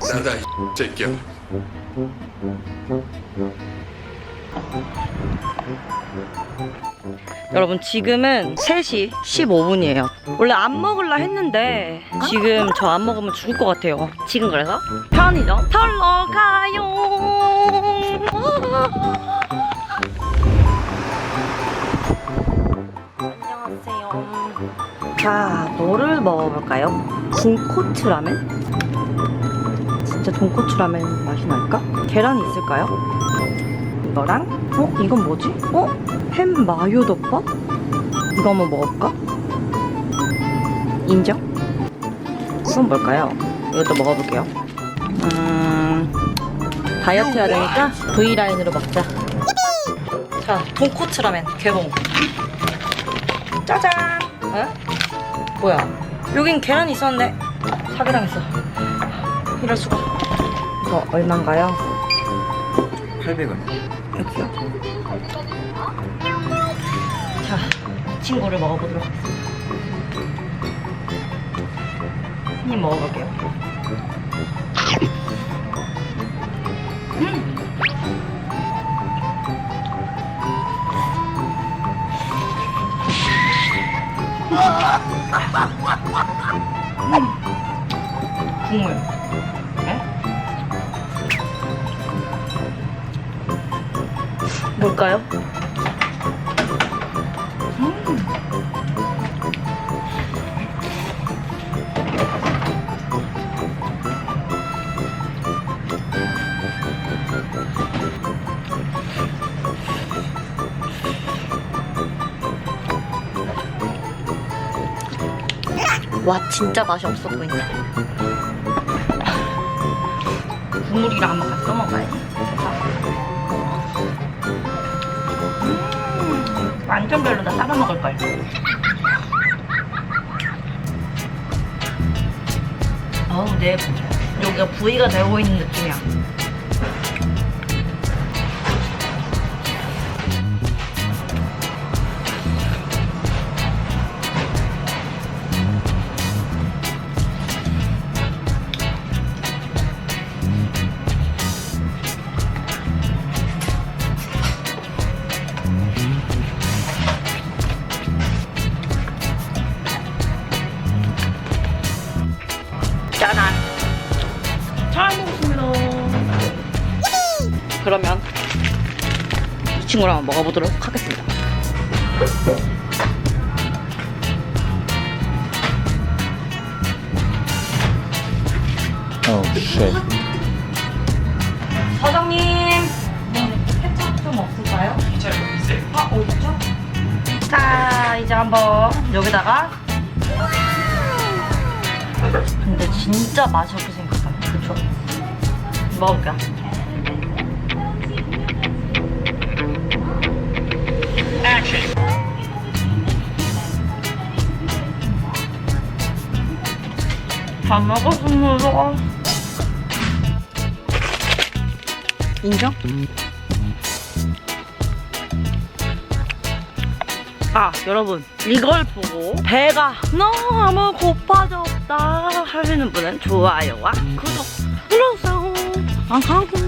나다 이 새끼야. 여러분 지금은 3시 15분이에요. 원래 안 먹을라 했는데 지금 저 안 먹으면 죽을 것 같아요. 지금 그래서 편의점 털러 가요 자 뭐를 먹어볼까요? 돈코츠 라멘? 진짜 돈코츠 라멘 맛이 날까? 계란이 있을까요? 이거랑 어? 이건 뭐지? 어? 햄 마요 덮밥? 이거 한번 먹어볼까? 인정? 이건 뭘까요? 이것도 먹어볼게요 음... 다이어트 해야 되니까 V라인으로 먹자 자 돈코츠 라멘 개봉 짜잔 에? 뭐야 여긴 계란이 있었는데 사기랑 있어 이럴 수가 이거 얼만가요? 800원. 여기요. 자, 이 친구를 먹어보도록 하겠습니다. 한 입 먹어볼게요. 국물. 네? 뭘까요? 와 진짜 맛이 없어 보인다. 국물이랑 한번 같이 써먹어야지 음, 완전 별로다 따로 먹을걸 어우 내 여기가 부위가 되고 있는 느낌이야 짜잔 잘 먹었습니다 그러면 이 친구랑 한번 먹어보도록 하겠습니다 Oh shit. 사장님 케첩 좀 없을까요? 아 어딨죠? 자 이제 한번 여기다가 근데 진짜 맛이 없게 생겼다 그쵸? 먹어볼게요 다 먹었습니다 인정? 아 여러분 이걸 보고 배가 너무 고파졌다 하시는 분은 좋아요와 구독 눌러주세요. 앙하고